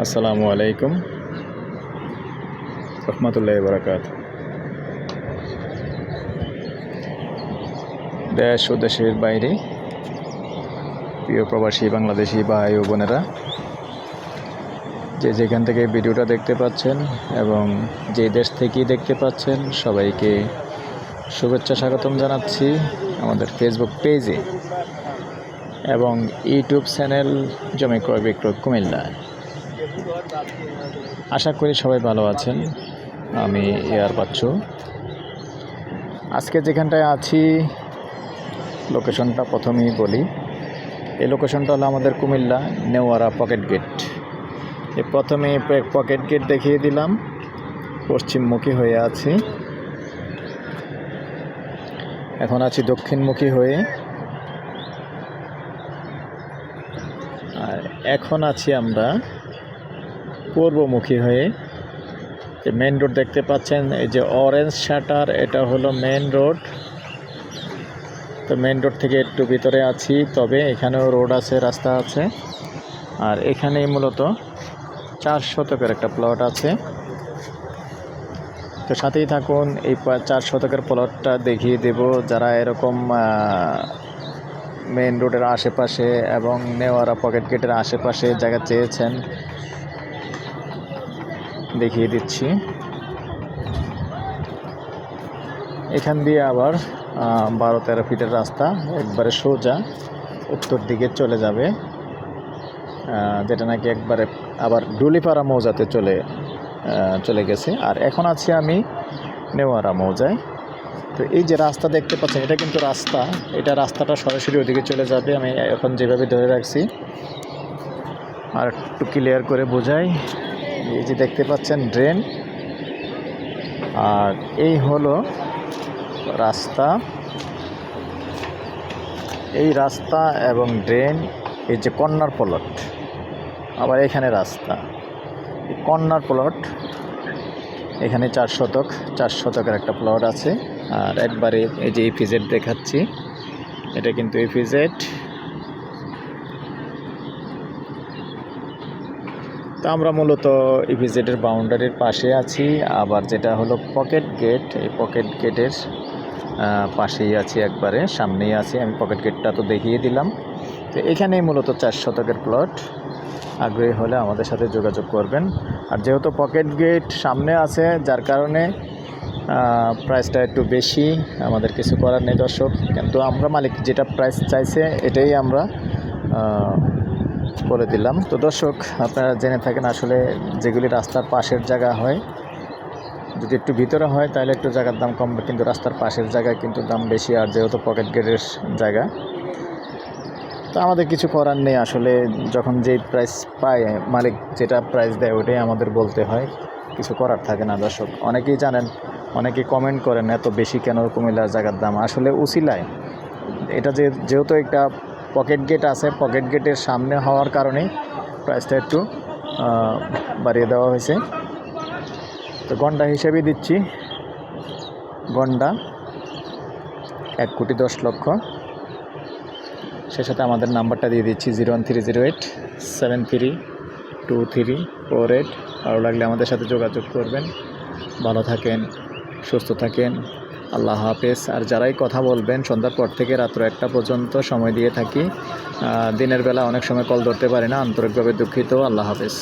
আসসালামু আলাইকুম। রহমতুল্লাহ বরাকাত। দেশ ও দেশের বাইরে প্রিয় প্রবাসী বাংলাদেশি ভাই ও বোনেরা, যে যেখান থেকে ভিডিওটা দেখতে পাচ্ছেন এবং যে দেশ থেকেই দেখতে পাচ্ছেন, সবাইকে শুভেচ্ছা স্বাগতম জানাচ্ছি আমাদের ফেসবুক পেজে এবং ইউটিউব চ্যানেল জমি ক্রয় বিক্রয় কুমিল্লায়। আশা করি সবাই ভালো আছেন। আমি এয়ার পাচ্ছু আজকে যেখানটায় আছি, লোকেশনটা প্রথমেই বলি। এই লোকেশনটা হলো আমাদের কুমিল্লা নেওয়ারা পকেট গেট। এই প্রথমে পকেট গেট দেখিয়ে দিলাম। পশ্চিমমুখী হয়ে আছি। এখন আছি দক্ষিণমুখী হয়ে। আর এখন আছি আমরা পূর্বমুখী হয়ে। যে মেন রোড দেখতে পাচ্ছেন, এই যে অরেঞ্জ শাটার এটা হলো মেন রোড তো মেন রোড থেকে একটু ভিতরে আছি, তবে এখানেও রোড আছে, রাস্তা আছে। আর এখানেই মূলত চার শতকের একটা প্লট আছে। তো সাথেই থাকুন, এই চার শতকের প্লটটা দেখিয়ে দেব, যারা এরকম মেন রোডের আশেপাশে এবং নেওয়ারা পকেট গেটের আশেপাশে জায়গা চেয়েছেন দেখিয়ে দিচ্ছি। এখান দিয়ে আবার বারো তেরো ফিটের রাস্তা একবারে সোজা উত্তর দিকে চলে যাবে। যেটা নাকি একবারে আবার ডুলিপাড়া মৌজাতে চলে চলে গেছে। আর এখন আছি আমি নেওয়ারা মৌজায়। তো এই যে রাস্তা দেখতে পাচ্ছেন, এটা কিন্তু রাস্তা। এটা রাস্তাটা সরাসরি ওদিকে চলে যাবে। আমি এখন যেভাবে ধরে রাখছি, আর একটু ক্লিয়ার করে বোঝাই। এই যে দেখতে পাচ্ছেন ড্রেন। আর এই হলো রাস্তা। এই রাস্তা এবং ড্রেন, এই যে কর্নার প্লট। আবার এখানে রাস্তা। কর্নার প্লট, এখানে চার শতক, চার শতকের একটা প্লট আছে। আর একবারে এই যে ইপিজেড দেখাচ্ছি। এটা কিন্তু ইপিজেড তো আমরা মূলত ইপিজেডের বাউন্ডারির পাশে আছি। আবার যেটা হলো পকেট গেট, এই পকেট গেটের পাশেই আছি একবারে, সামনেই আছি। আমি পকেট গেটটা তো দেখিয়ে দিলাম। তো এখানেই মূলত চার শতকের প্লট। আগ্রহী হলে আমাদের সাথে যোগাযোগ করবেন। আর যেহেতু পকেট গেট সামনে আছে, যার কারণে প্রাইসটা একটু বেশি, আমাদের কিছু করার নেই দর্শক। কিন্তু আমরা মালিক যেটা প্রাইস চাইছে, এটাই আমরা বলে দিলাম। তো দর্শক, আপনারা জেনে থাকেন আসলে যেগুলি রাস্তার পাশের জায়গা হয়, যদি একটু ভিতরে হয় তাহলে একটু জায়গার দাম কম, কিন্তু রাস্তার পাশের জায়গায় কিন্তু দাম বেশি আর যেহেতু পকেট গেটের জায়গা। তো আমাদের কিছু করার নেই আসলে, যখন যেই প্রাইস পায়, মালিক যেটা প্রাইস দেয় ওটাই আমাদের বলতে হয়, কিছু করার থাকে না দর্শক। অনেকেই জানেন, অনেকেই কমেন্ট করেন, এত বেশি কেন কুমিল্লার জায়গার দাম? আসলে উসিলায়, এটা যে, যেহেতু একটা পকেট গেট আছে। পকেট গেটের সামনে হওয়ার কারণেই প্রাইসটা একটু বাড়িয়ে দেওয়া হয়েছে। তো গন্ডা হিসেবে দিচ্ছি। গন্ডা এক কোটি দশ লক্ষ। সে সাথে আমাদের নাম্বারটা দিয়ে দিচ্ছি zero one three zero eight seven three two three four eight. ভালো লাগলে আমাদের সাথে যোগাযোগ করবেন। ভালো থাকেন, সুস্থ থাকেন। আল্লাহ হাফেজ। আর যারাই কথা বলবেন, সন্ধ্যার পর থেকে রাত্র একটা পর্যন্ত সময় দিয়ে থাকি। দিনের বেলা অনেক সময় কল ধরতে পারি না, আন্তরিকভাবে দুঃখিত। আল্লাহ হাফেজ।